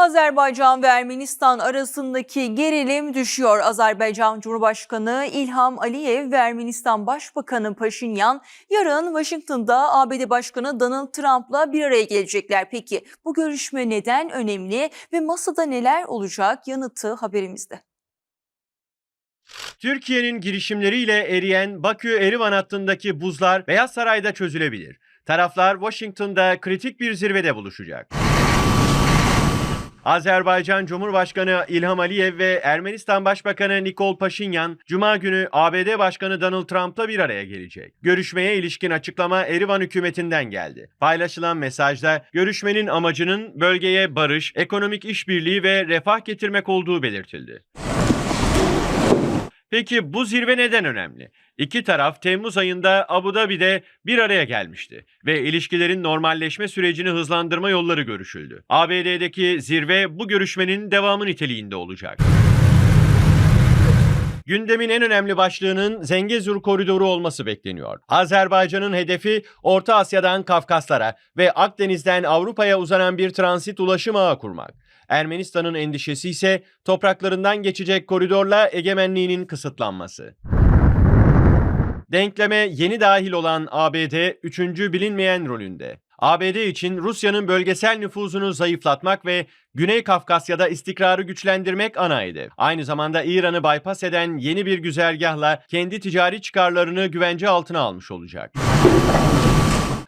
Azerbaycan ve Ermenistan arasındaki gerilim düşüyor. Azerbaycan Cumhurbaşkanı İlham Aliyev ve Ermenistan Başbakanı Paşinyan yarın Washington'da ABD Başkanı Donald Trump'la bir araya gelecekler. Peki bu görüşme neden önemli ve masada neler olacak? Yanıtı haberimizde. Türkiye'nin girişimleriyle eriyen Bakü-Erivan hattındaki buzlar Beyaz Saray'da çözülebilir. Taraflar Washington'da kritik bir zirvede buluşacak. Azerbaycan Cumhurbaşkanı İlham Aliyev ve Ermenistan Başbakanı Nikol Paşinyan, Cuma günü ABD Başkanı Donald Trump'la bir araya gelecek. Görüşmeye ilişkin açıklama Erivan hükümetinden geldi. Paylaşılan mesajda görüşmenin amacının bölgeye barış, ekonomik işbirliği ve refah getirmek olduğu belirtildi. Peki bu zirve neden önemli? İki taraf Temmuz ayında Abu Dhabi'de bir araya gelmişti ve ilişkilerin normalleşme sürecini hızlandırma yolları görüşüldü. ABD'deki zirve bu görüşmenin devamı niteliğinde olacak. Gündemin en önemli başlığının Zengezur koridoru olması bekleniyor. Azerbaycan'ın hedefi Orta Asya'dan Kafkaslara ve Akdeniz'den Avrupa'ya uzanan bir transit ulaşım ağı kurmak. Ermenistan'ın endişesi ise topraklarından geçecek koridorla egemenliğinin kısıtlanması. Denkleme yeni dahil olan ABD üçüncü bilinmeyen rolünde. ABD için Rusya'nın bölgesel nüfuzunu zayıflatmak ve Güney Kafkasya'da istikrarı güçlendirmek ana hedef. Aynı zamanda İran'ı bypass eden yeni bir güzergahla kendi ticari çıkarlarını güvence altına almış olacak.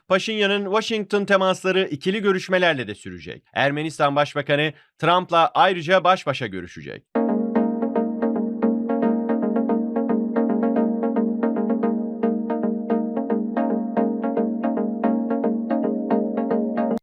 Paşinyan'ın Washington temasları ikili görüşmelerle de sürecek. Ermenistan Başbakanı Trump'la ayrıca baş başa görüşecek.